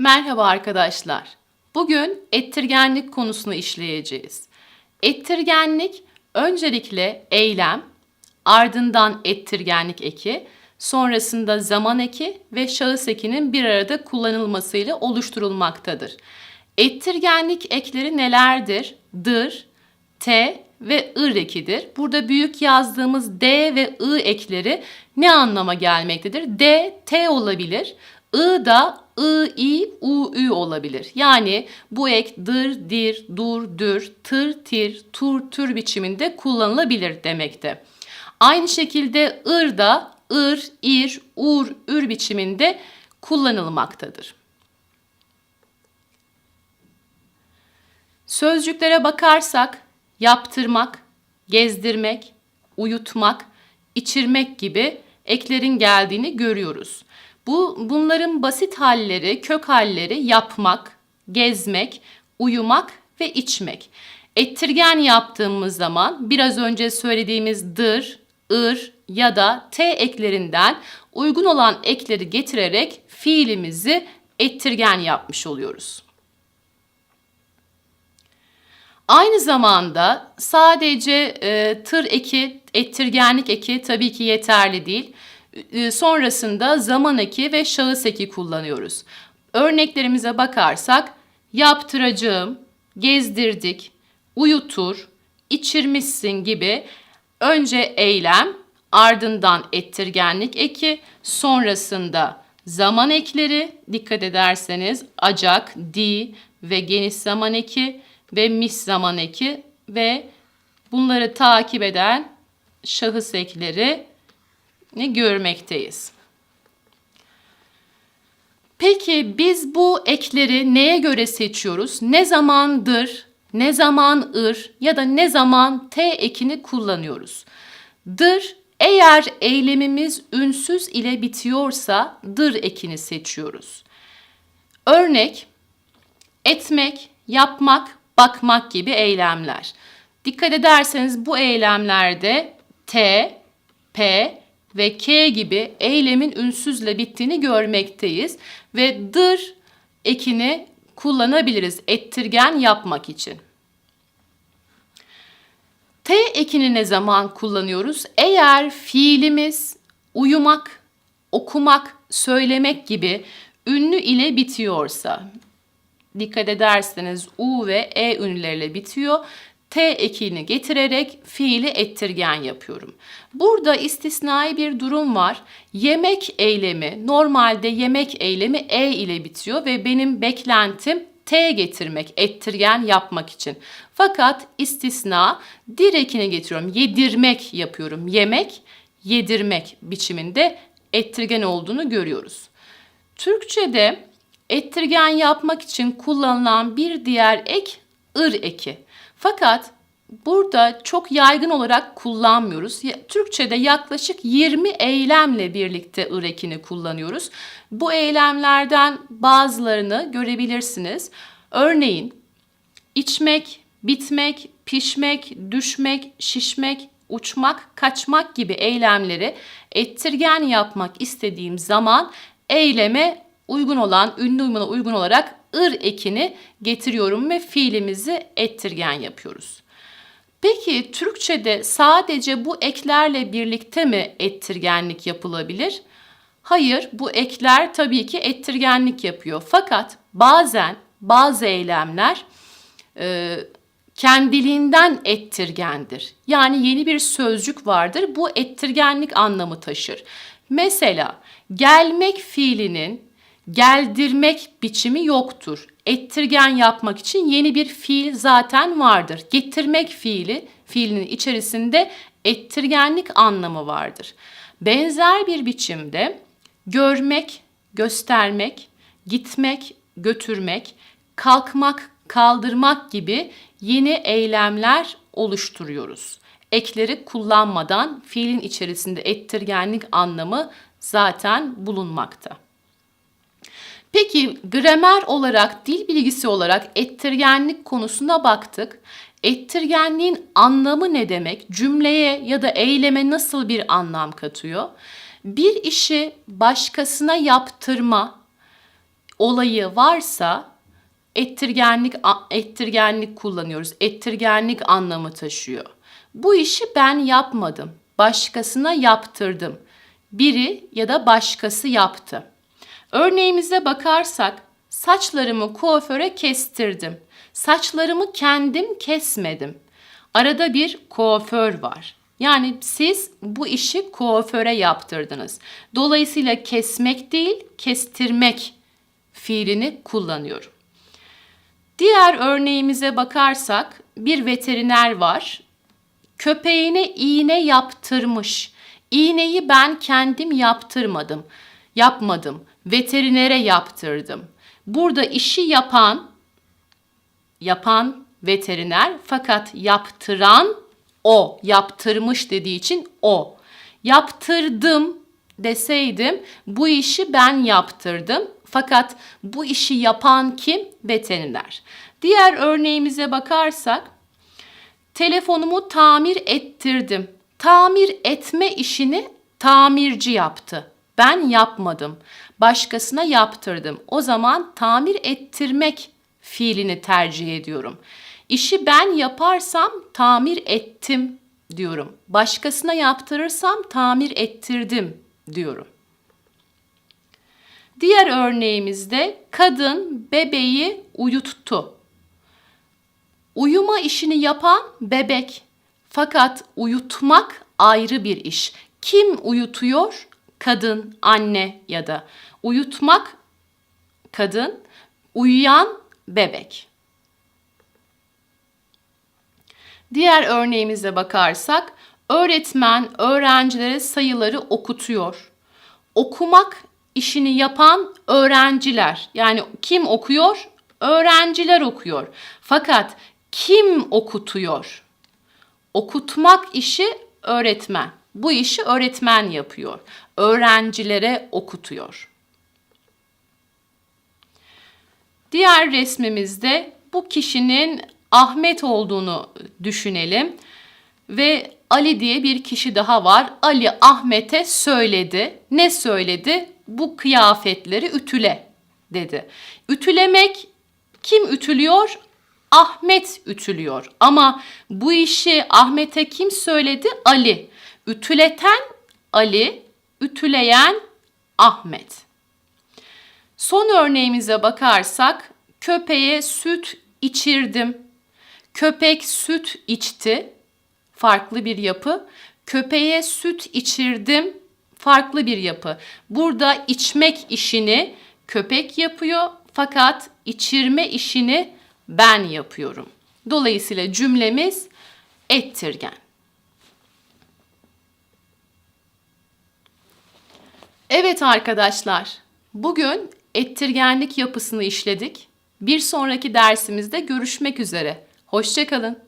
Merhaba arkadaşlar. Bugün ettirgenlik konusunu işleyeceğiz. Ettirgenlik öncelikle eylem, ardından ettirgenlik eki, sonrasında zaman eki ve şahıs ekinin bir arada kullanılmasıyla oluşturulmaktadır. Ettirgenlik ekleri nelerdir? Dır, T ve ır ekidir. Burada büyük yazdığımız D ve I ekleri ne anlama gelmektedir? D, T olabilir. I da I, I, U, Ü olabilir. Yani bu ek dır, dir, dur, dür, tır, tir, tur, tür biçiminde kullanılabilir demekte. Aynı şekilde ır da ır, ir, ur, ür biçiminde kullanılmaktadır. Sözcüklere bakarsak yaptırmak, gezdirmek, uyutmak, içirmek gibi eklerin geldiğini görüyoruz. Bu bunların basit halleri, kök halleri yapmak, gezmek, uyumak ve içmek. Ettirgen yaptığımız zaman biraz önce söylediğimiz dır, ır ya da t eklerinden uygun olan ekleri getirerek fiilimizi ettirgen yapmış oluyoruz. Aynı zamanda sadece e, tır eki, ettirgenlik eki tabii ki yeterli değil. E, sonrasında zaman eki ve şahıs eki kullanıyoruz. Örneklerimize bakarsak yaptıracağım, gezdirdik, uyutur, içirmişsin gibi önce eylem, ardından ettirgenlik eki, sonrasında zaman ekleri dikkat ederseniz acak, di ve geniş zaman eki ve mis zaman eki ve bunları takip eden şahıs ekleri ne görmekteyiz. Peki biz bu ekleri neye göre seçiyoruz? Ne zamandır, ne zaman ır ya da ne zaman t ekini kullanıyoruz? Dır eğer eylemimiz ünsüz ile bitiyorsa dır ekini seçiyoruz. Örnek etmek, yapmak, bakmak gibi eylemler. Dikkat ederseniz bu eylemlerde T, P ve K gibi eylemin ünsüzle bittiğini görmekteyiz ve dır ekini kullanabiliriz ettirgen yapmak için. T ekini ne zaman kullanıyoruz? Eğer fiilimiz uyumak, okumak, söylemek gibi ünlü ile bitiyorsa, dikkat ederseniz U ve E ünlüleriyle bitiyor. T ekini getirerek fiili ettirgen yapıyorum. Burada istisnai bir durum var. Yemek eylemi normalde yemek eylemi E ile bitiyor ve benim beklentim T getirmek, ettirgen yapmak için. Fakat istisna dir ekini getiriyorum. Yedirmek yapıyorum. Yemek, yedirmek biçiminde ettirgen olduğunu görüyoruz. Türkçe'de ettirgen yapmak için kullanılan bir diğer ek ır eki. Fakat burada çok yaygın olarak kullanmıyoruz. Türkçe'de yaklaşık 20 eylemle birlikte ır ekini kullanıyoruz. Bu eylemlerden bazılarını görebilirsiniz. Örneğin içmek, bitmek, pişmek, düşmek, şişmek, uçmak, kaçmak gibi eylemleri ettirgen yapmak istediğim zaman eyleme uygun olan, ünlü uymuna uygun olarak ır ekini getiriyorum ve fiilimizi ettirgen yapıyoruz. Peki Türkçe'de sadece bu eklerle birlikte mi ettirgenlik yapılabilir? Hayır, bu ekler tabii ki ettirgenlik yapıyor. Fakat bazen bazı eylemler e, kendiliğinden ettirgendir. Yani yeni bir sözcük vardır. Bu ettirgenlik anlamı taşır. Mesela gelmek fiilinin geldirmek biçimi yoktur. Ettirgen yapmak için yeni bir fiil zaten vardır. Getirmek fiili, fiilinin içerisinde ettirgenlik anlamı vardır. Benzer bir biçimde görmek, göstermek, gitmek, götürmek, kalkmak, kaldırmak gibi yeni eylemler oluşturuyoruz. Ekleri kullanmadan fiilin içerisinde ettirgenlik anlamı zaten bulunmakta. Peki gramer olarak, dil bilgisi olarak ettirgenlik konusuna baktık. Ettirgenliğin anlamı ne demek? Cümleye ya da eyleme nasıl bir anlam katıyor? Bir işi başkasına yaptırma, olayı varsa ettirgenlik ettirgenlik kullanıyoruz. Ettirgenlik anlamı taşıyor. Bu işi ben yapmadım. Başkasına yaptırdım. Biri ya da başkası yaptı. Örneğimize bakarsak saçlarımı kuaföre kestirdim. Saçlarımı kendim kesmedim. Arada bir kuaför var. Yani siz bu işi kuaföre yaptırdınız. Dolayısıyla kesmek değil, kestirmek fiilini kullanıyorum. Diğer örneğimize bakarsak bir veteriner var. Köpeğine iğne yaptırmış. İğneyi ben kendim yaptırmadım. Yapmadım. Veterinere yaptırdım. Burada işi yapan yapan veteriner fakat yaptıran o. Yaptırmış dediği için o. Yaptırdım deseydim bu işi ben yaptırdım. Fakat bu işi yapan kim? Veteriner. Diğer örneğimize bakarsak telefonumu tamir ettirdim. Tamir etme işini tamirci yaptı. Ben yapmadım. Başkasına yaptırdım. O zaman tamir ettirmek fiilini tercih ediyorum. İşi ben yaparsam tamir ettim diyorum. Başkasına yaptırırsam tamir ettirdim diyorum. Diğer örneğimizde kadın bebeği uyuttu. Uyuma işini yapan bebek. Fakat uyutmak ayrı bir iş. Kim uyutuyor? Kadın, anne ya da uyutmak kadın, uyuyan bebek. Diğer örneğimize bakarsak öğretmen öğrencilere sayıları okutuyor. Okumak işini yapan öğrenciler. Yani kim okuyor? Öğrenciler okuyor. Fakat kim okutuyor? Okutmak işi öğretmen. Bu işi öğretmen yapıyor. Öğrencilere okutuyor. Diğer resmimizde bu kişinin Ahmet olduğunu düşünelim ve Ali diye bir kişi daha var. Ali Ahmet'e söyledi. Ne söyledi? Bu kıyafetleri ütüle dedi. Ütülemek kim ütülüyor? Ahmet ütülüyor. Ama bu işi Ahmet'e kim söyledi? Ali. Ütületen Ali, ütüleyen Ahmet. Son örneğimize bakarsak köpeğe süt içirdim. Köpek süt içti. Farklı bir yapı. Köpeğe süt içirdim. Farklı bir yapı. Burada içmek işini köpek yapıyor fakat içirme işini ben yapıyorum. Dolayısıyla cümlemiz ettirgen. Evet arkadaşlar, bugün ettirgenlik yapısını işledik. Bir sonraki dersimizde görüşmek üzere. Hoşçakalın.